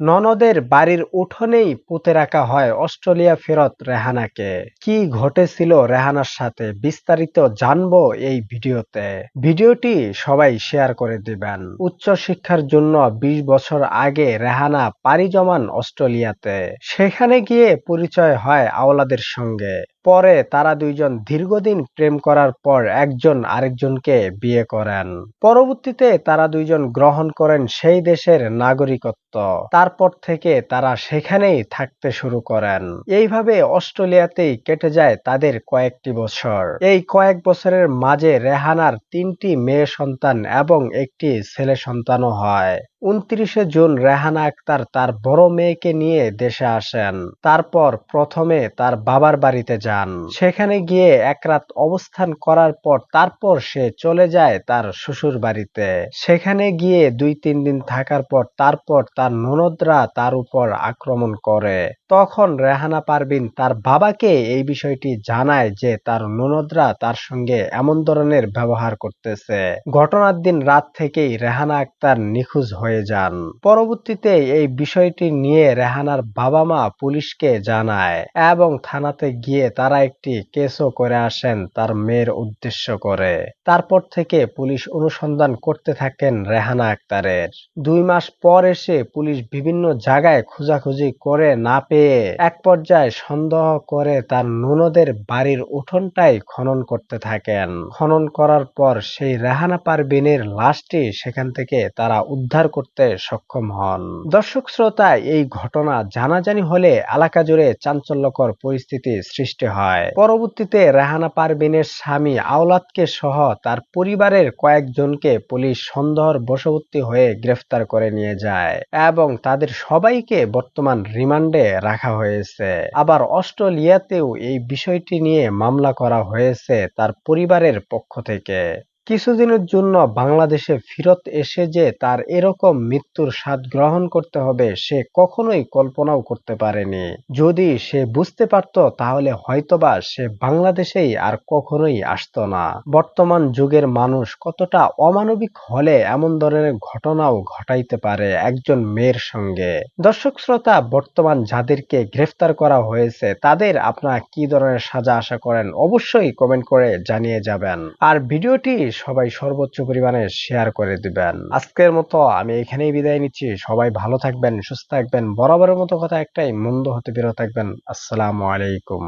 ননদের বাড়ির উঠোনেই পুঁতে রাখা হয় অস্ট্রেলিয়া ফেরত রেহানাকে। কি ঘটেছিল রেহানার সাথে বিস্তারিত জানব এই ভিডিওতে। ভিডিওটি সবাই শেয়ার করে দিবেন। উচ্চ শিক্ষার জন্য ২০ বছর আগে রেহানা পাড়ি জমান অস্ট্রেলিয়াতে। সেখানে গিয়ে পরিচয় হয় আওলাদের সঙ্গে। পরে তারা দুইজন দীর্ঘদিন প্রেম করার পর একজন আরেকজনকে বিয়ে করেন। পরবর্তীতে তারা দুইজন গ্রহণ করেন সেই দেশের নাগরিকত্ব। তারপর থেকে তারা সেখানেই থাকতে শুরু করেন। এইভাবে অস্ট্রেলিয়াতেই কেটে যায় তাদের কয়েকটি বছর। এই কয়েক বছরের মাঝে রেহানার তিনটি মেয়ে সন্তান এবং একটি ছেলে সন্তানও হয়। উনত্রিশে জুন রেহানা আক্তার তার বড় মেয়েকে নিয়ে দেশে আসেন। তারপর প্রথমে তার বাবার বাড়িতে যান। সেখানে গিয়ে এক রাত অবস্থান করার পর তারপর সে চলে যায় তার শ্বশুর বাড়িতে সেখানে গিয়ে দুই তিন দিন থাকার পর তারপর তার ননদরা তার উপর আক্রমণ করে। তখন রেহানা পারবিন তার বাবাকে এই বিষয়টি জানায় যে তার ননদরা তার সঙ্গে এমন ধরনের ব্যবহার করতেছে। ঘটনার দিন রাত থেকেই রেহানা আক্তার নিখোঁজ হয়ে যান। পরবর্তীতে এই বিষয়টি নিয়ে রেহানার বাবা মা পুলিশকে জানায় এবং থানাতে গিয়ে তারা একটি কেসও করে আসেন তার মেয়ের উদ্দেশ্য করে। তারপর থেকে পুলিশ অনুসন্ধান করতে থাকেন রেহানা আক্তারের। দুই মাস পর এসে পুলিশ বিভিন্ন জায়গায় খোঁজাখুঁজি করে না পেয়ে এক পর্যায়ে সন্দেহ করে তার ননদের বাড়ির উঠোনটাই খনন করতে থাকেন। খনন করার পর সেই রেহানা পারবিনের লাশটি সেখান থেকে তারা উদ্ধার করতে সক্ষম হন। দর্শক শ্রোতা, এই ঘটনা জানাজানি হলে এলাকা জুড়ে চাঞ্চল্যকর পরিস্থিতি সৃষ্টি হয়। পরবর্তীতে রেহানা পারবিনের স্বামী আওলাদকে সহ তার পরিবারের কয়েকজনকে পুলিশ সন্দেহর বশবর্তী হয়ে গ্রেফতার করে নিয়ে যায় এবং তাদের সবাইকে বর্তমান রিমান্ডে রাখা হয়েছে। আবার অস্ট্রেলিয়াতেও এই বিষয়টি নিয়ে মামলা করা হয়েছে তার পরিবারের পক্ষ থেকে। কিছুদিনের জন্য বাংলাদেশে ফিরত এসে যে তার এরকম মৃত্যুর স্বাদ গ্রহণ করতে হবে, সে কখনোই কল্পনাও করতে পারেনি। যদি সে বুঝতে পারত, তাহলে হয়তোবা সে বাংলাদেশেই আর কখনোই আসতো না। বর্তমান যুগের মানুষ কতটা অমানবিক হলে এমন ধরনের ঘটনাও ঘটাইতে পারে একজন মেয়ের সঙ্গে। দর্শক শ্রোতা, বর্তমান যাদেরকে গ্রেফতার করা হয়েছে, তাদের আপনারা কি ধরনের সাজা আশা করেন, অবশ্যই কমেন্ট করে জানিয়ে যাবেন। আর ভিডিওটি সবাই সর্বোচ্চ পরিমাণে শেয়ার করে দিবেন। আজকের মতো আমি এখানেই বিদায় নিচ্ছি। সবাই ভালো থাকবেন, সুস্থ থাকবেন। বরাবরের মতো কথা একটাই, মন্দ হতে বিরত থাকবেন। আসসালামু আলাইকুম।